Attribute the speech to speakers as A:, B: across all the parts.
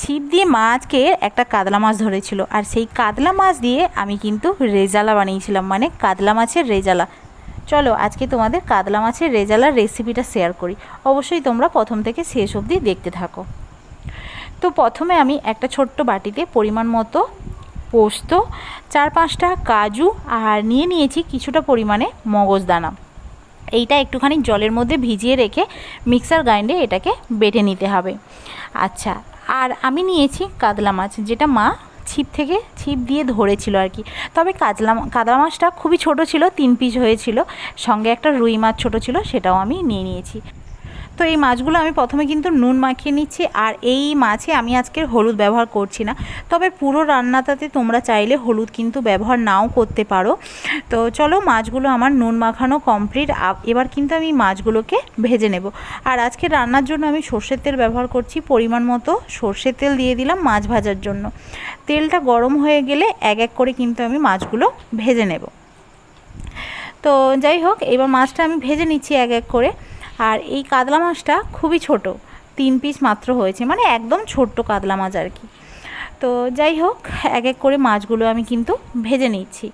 A: ছিপ দিয়ে মাছকে একটা কাতলা মাছ ধরেছিল। আর সেই কাতলা মাছ দিয়ে আমি কিন্তু রেজালা বানিয়েছিলাম মানে কাতলা মাছের রেজালা। চলো, আজকে তোমাদের কাতলা মাছের রেজালার রেসিপিটা শেয়ার করি। অবশ্যই তোমরা প্রথম থেকে শেষ অবধি দেখতে থাকো। তো প্রথমে আমি একটা ছোট্ট বাটিতে পরিমাণ মতো পোস্ত, চার পাঁচটা কাজু, আর নিয়ে নিয়েছি কিছুটা পরিমাণে মগজদানা এইটা একটুখানি জলের মধ্যে ভিজিয়ে রেখে মিক্সার গ্রাইন্ডে এটাকে বেটে নিতে হবে। আচ্ছা আর আমি নিয়েছি কাতলা মাছ, যেটা মা ছিপ থেকে ছিপ দিয়ে ধরেছিল আর কি। তবে কাতলা কাতলা মাছটা খুবই ছোট ছিল, তিন পিস হয়েছিল। সঙ্গে একটা রুই মাছ ছোট ছিল, সেটাও আমি নিয়ে নিয়েছি। তো এই মাছগুলো আমি প্রথমে কিন্তু নুন মাখিয়ে নিচ্ছি, আর এই মাছে আমি আজকে হলুদ ব্যবহার করছি না। তবে পুরো রান্নাটাতে তোমরা চাইলে হলুদ কিন্তু ব্যবহার নাও করতে পারো। তো চলো মাছগুলো আমার নুন মাখানো কমপ্লিট এবার কিন্তু আমি মাছগুলোকে ভেজে নেব। আর আজকে রান্নার জন্য আমি সর্ষের তেল ব্যবহার করছি, পরিমাণ মতো সর্ষের তেল দিয়ে দিলাম মাছ ভাজার জন্য। তেলটা গরম হয়ে গেলে এক এক করে কিন্তু আমি মাছগুলো ভেজে নেব। তো যাই হোক, এবার মাছটা আমি ভেজে নিচ্ছি এক এক করে। আর এই কাতলা মাছটা খুবই ছোট, তিন পিস মাত্র হয়েছে মানে একদম ছোট্ট কাতলা মাছ আর কি। তো যাই হোক, এক এক করে মাছগুলো আমি কিন্তু ভেজে নিচ্ছি।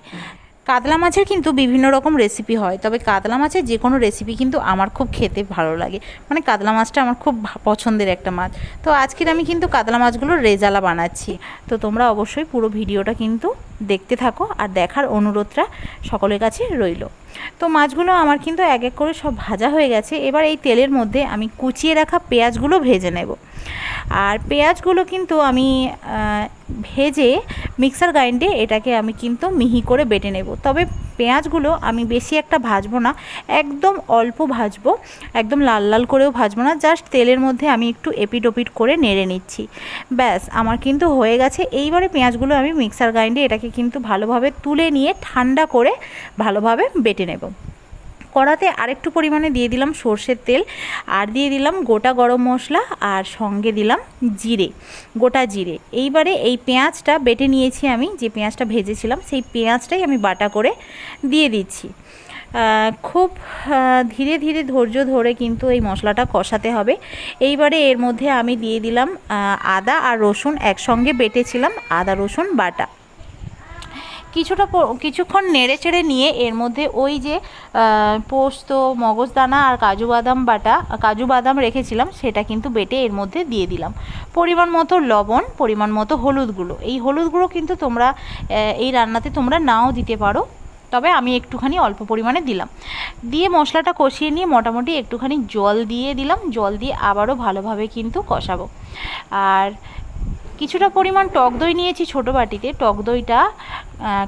A: কাতলা মাছের কিন্তু বিভিন্ন রকম রেসিপি হয়, তবে কাতলা মাছের যে কোনো রেসিপি কিন্তু আমার খুব খেতে ভালো লাগে। মানে কাতলা মাছটা আমার খুব পছন্দের একটা মাছ। তো আজকের আমি কিন্তু কাতলা মাছগুলো রেজালা বানাচ্ছি। তো তোমরা অবশ্যই পুরো ভিডিওটা কিন্তু দেখতে থাকো আর দেখার অনুরোধটা সকলের কাছে রইল। তো মাছগুলো আমার কিন্তু এক এক করে সব ভাজা হয়ে গেছে। এবার এই তেলের মধ্যে আমি কুচিয়ে রাখা পেঁয়াজগুলো ভেজে নেব। আর পেঁয়াজগুলো কিন্তু আমি ভেজে মিক্সার গ্রাইন্ডে এটাকে আমি কিন্তু মিহি করে বেটে নেব। তবে পেঁয়াজগুলো আমি বেশি একটা ভাজবো না, একদম অল্প ভাজবো, একদম লাল লাল করেও ভাজবো না, জাস্ট তেলের মধ্যে আমি একটু এপিট করে নেড়ে নিচ্ছি। ব্যাস, আমার কিন্তু হয়ে গেছে। এইবারে পেঁয়াজগুলো আমি মিক্সার গ্রাইন্ডে এটাকে কিন্তু ভালোভাবে তুলে নিয়ে ঠান্ডা করে ভালোভাবে বেটে নেব। কড়াতে আরেকটু পরিমাণে দিয়ে দিলাম সর্ষের তেল, আর দিয়ে দিলাম গোটা গরম মশলা, আর সঙ্গে দিলাম জিরে, গোটা জিরে। এইবারে এই পেঁয়াজটা বেটে নিয়েছি আমি, যে পেঁয়াজটা ভেজেছিলাম, সেই পেঁয়াজটাই আমি বাটা করে দিয়ে দিচ্ছি। খুব ধীরে ধীরে ধৈর্য ধরে কিন্তু এই মশলাটা কষাতে হবে। এইবারে এর মধ্যে আমি দিয়ে দিলাম আদা আর রসুন একসঙ্গে বেটেছিলাম, আদা রসুন বাটা। কিছুটা কিছুক্ষণ নেড়ে চেড়ে নিয়ে এর মধ্যে ওই যে পোস্ত, মগজদানা আর কাজু বাদাম বাটা, কাজু বাদাম রেখেছিলাম, সেটা কিন্তু বেটে এর মধ্যে দিয়ে দিলাম। পরিমাণ মতো লবণ, পরিমাণ মতো হলুদ গুঁড়ো। এই হলুদ গুঁড়ো কিন্তু তোমরা এই রান্নাতে তোমরা নাও দিতে পারো। তবে আমি একটুখানি অল্প পরিমাণে দিলাম। দিয়ে মশলাটা কষিয়ে নিয়ে মোটামুটি একটুখানি জল দিয়ে দিলাম। জল দিয়ে আবারও ভালোভাবে কিন্তু কষাবো। আর কিছুটা পরিমাণ টক দই নিয়েছি ছোটো বাটিতে। টক দইটা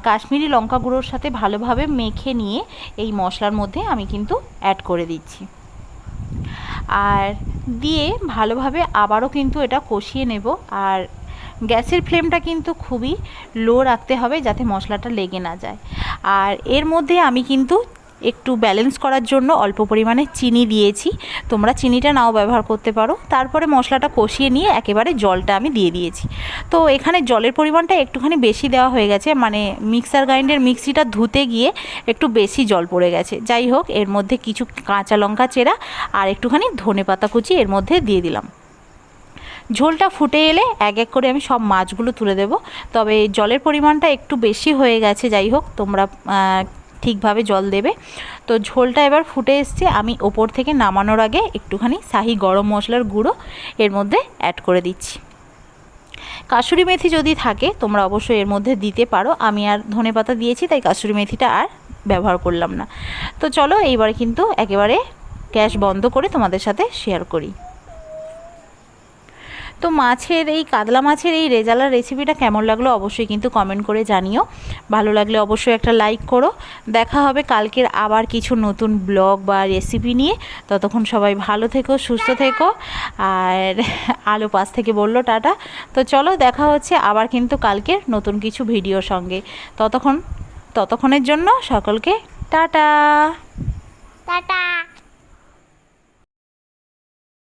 A: কাশ্মীরি লঙ্কা গুঁড়োর সাথে ভালোভাবে মেখে নিয়ে এই মশলার মধ্যে আমি কিন্তু অ্যাড করে দিচ্ছি। আর দিয়ে ভালোভাবে আবারও কিন্তু এটা কষিয়ে নেব। আর গ্যাসের ফ্লেমটা কিন্তু খুবই লো রাখতে হবে যাতে মশলাটা লেগে না যায়। আর এর মধ্যে আমি কিন্তু একটু ব্যালেন্স করার জন্য অল্প পরিমাণে চিনি দিয়েছি। তোমরা চিনিটা নাও ব্যবহার করতে পারো। তারপরে মশলাটা কষিয়ে নিয়ে একেবারে জলটা আমি দিয়ে দিয়েছি। তো এখানে জলের পরিমাণটা একটুখানি বেশি দেওয়া হয়ে গেছে। মানে মিক্সার গ্রাইন্ডের মিক্সিটা ধুতে গিয়ে একটু বেশি জল পড়ে গেছে। যাই হোক, এর মধ্যে কিছু কাঁচা লঙ্কা চেরা আর একটুখানি ধনে পাতা কুচি এর মধ্যে দিয়ে দিলাম। ঝোলটা ফুটে এলে এক এক করে আমি সব মাছগুলো তুলে দেব। তবে জলের পরিমাণটা একটু বেশি হয়ে গেছে। যাই হোক, তোমরা ঠিকভাবে জল দেবে। তো ঝোলটা এবার ফুটে এসছে। আমি ওপর থেকে নামানোর আগে একটুখানি শাহি গরম মশলার গুঁড়ো এর মধ্যে অ্যাড করে দিচ্ছি। কাসুরি মেথি যদি থাকে, তোমরা অবশ্যই এর মধ্যে দিতে পারো। আমি আর ধনে পাতা দিয়েছি, তাই কাসুরি মেথিটা আর ব্যবহার করলাম না। তো চলো এইবার কিন্তু একেবারে গ্যাস বন্ধ করে তোমাদের সাথে শেয়ার করি। তো মাছের এই কাতলা মাছের এই রেজালার রেসিপিটা কেমন লাগল অবশ্যই কিন্তু কমেন্ট করে জানিও। ভালো লাগলে অবশ্যই একটা লাইক করো। দেখা হবে কালকের আবার কিছু নতুন ব্লগ বা রেসিপি নিয়ে। ততক্ষণ সবাই ভালো থেকো সুস্থ থেকো। আর আলো পাশ থেকে বলল টাটা। তো চলো দেখা হচ্ছে আবার কিন্তু কালকের নতুন কিছু ভিডিওর সঙ্গে। ততক্ষণ ততক্ষণের জন্য সকলকে টাটা!
B: টাটা!